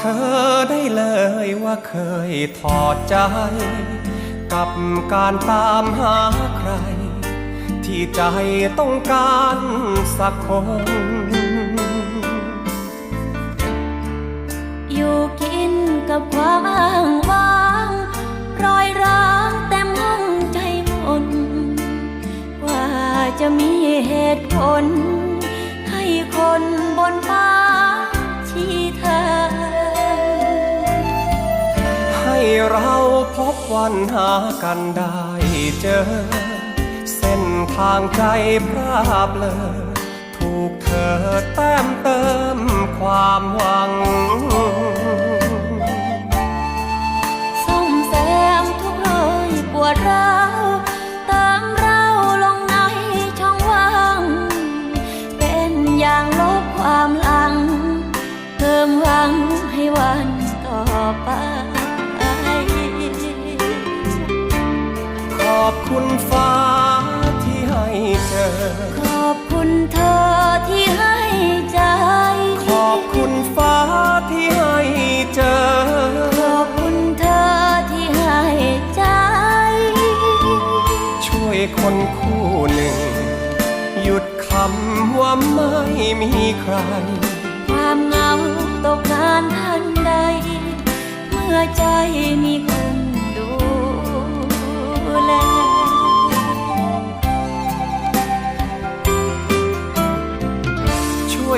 ธอได้เลยว่าเคยถอดใจ กับการตามหาใคร ที่ใจต้องการสักคน อยู่กินกับความอ้างว้างรอยร้างเต็มห้องใจมนว่าจะมีเหตุผล ให้คนบนฟ้าชี้ทาง เราพบวันหากันได้เจอ เส้นทางใจพราบเลอถูกเธอแต้มเติมความหวัง คุณฟ้าที่ให้เจอ ขอบคุณเธอที่ให้ใจ ขอบคุณฟ้าที่ให้เจอ ขอบคุณเธอที่ให้ใจ ช่วยคนคู่หนึ่ง หยุดคำว่าไม่มีใคร ความเหงาตกงานทันใด เมื่อใจมีคนดูแล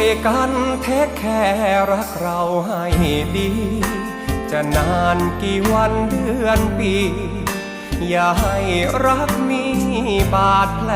วยกันเทคแค่รักเราให้ดี จะนานกี่วันเดือนปี อย่าให้รักมีบาดแผล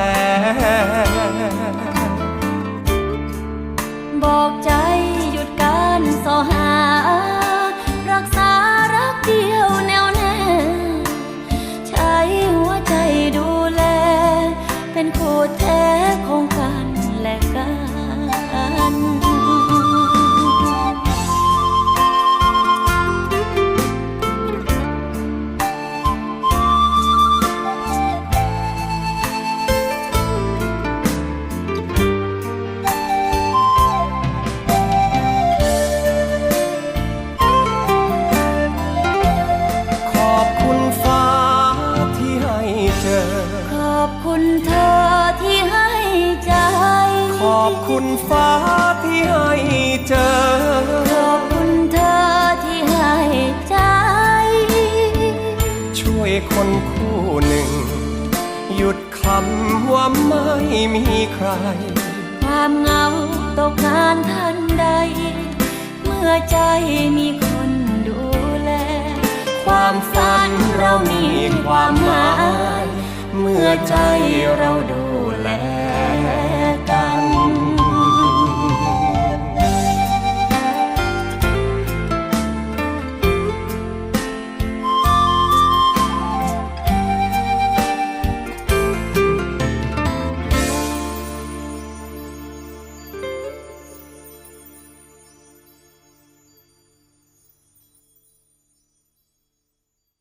อบคุณฟ้าที่ให้เจอ ขอบคุณเธอที่ให้ใจ ช่วยคนคู่หนึ่ง หยุดคำว่าไม่มีใคร ความเหงาตกงานทันใด เมื่อใจมีคนดูแล ความฝันเรามีความหมาย เมื่อใจเราดูแล